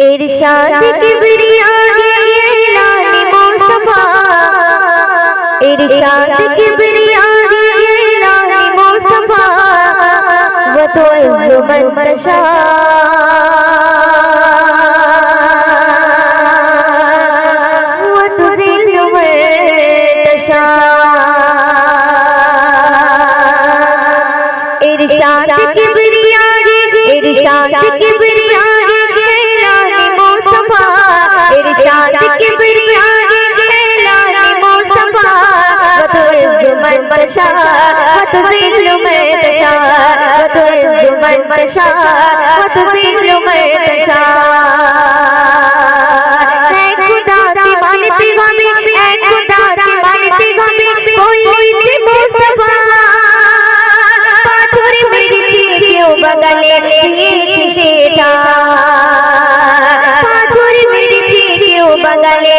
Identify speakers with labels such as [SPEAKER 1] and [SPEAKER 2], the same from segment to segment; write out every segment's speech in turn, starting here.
[SPEAKER 1] इरशाद किबरिया लानी मुस्तफा इरशाद किबरिया लानी मुस्तफा वो तो इज्जत मन तशा वो तो जिल्ल मन तशा इरशाद किबरिया इरशाद किबरिया इज्जत मन तशा वतो जिल्ल में तशा है खुदा की मानती गामी है खुदा की मानती गामी कोई थी मुस्तफा पाथर मेरी क्यों बगले लिए शेठा पाथर मेरी क्यों बगले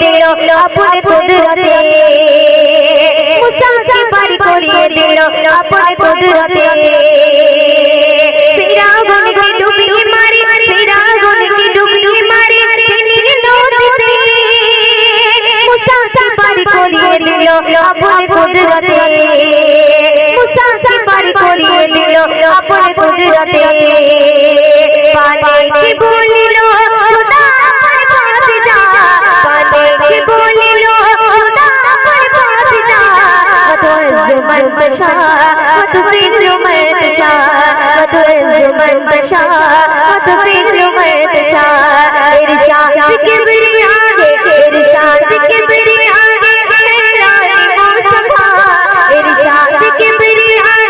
[SPEAKER 1] দিল, আপন কুদরতে। মুসাকে পার করিয়ে দিল, আপন কুদরতে। ফিরাউন কি ডুবি মারি, ফিরাউন কি ডুবি মারি নীল নদীতে। মুসাকে পার করিয়ে দিল, আপন কুদরতে। মুসাকে বলিল महिरबानी बर्मा मशी कृाद किड़ी आहे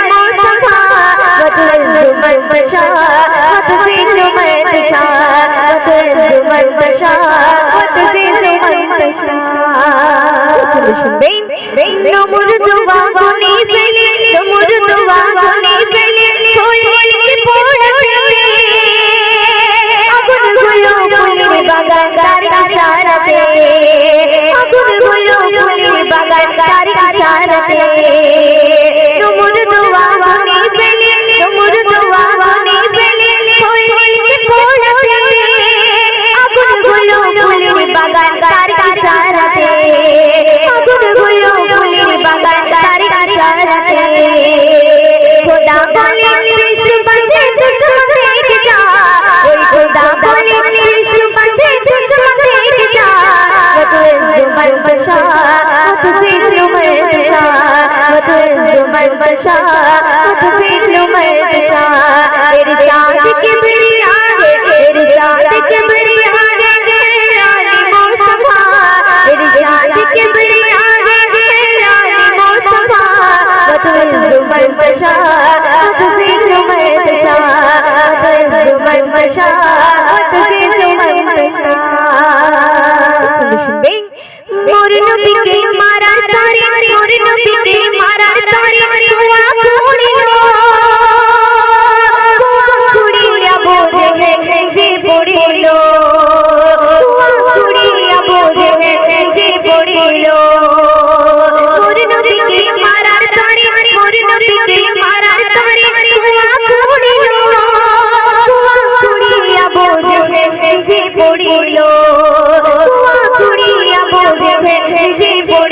[SPEAKER 1] मधुर बर्बाद में बचा मधुर मम्मी নমর দোয়া গুনি পেলে নমর দোয়া গুনি পেলে হইলে পড়তে আগুনগুলো ফুলের বাগান তার ইশারাতে আগুনগুলো ফুলের বাগান তার ইশারাতে নমর দোয়া গুনি পেলে নমর দোয়া গুনি পেলে হইলে পড়তে আগুনগুলো ফুলের বাগান তার ইশারাতে আগুন খোদা বলে কত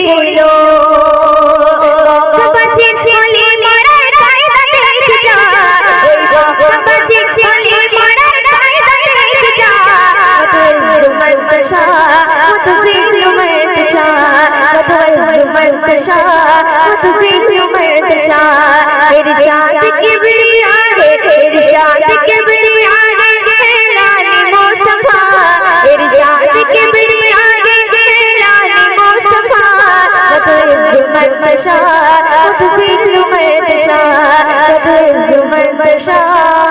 [SPEAKER 1] হলো तेरी जात की बिड़िया है तेरी जात की बिड़िया है কবে জুবন্ত শাহ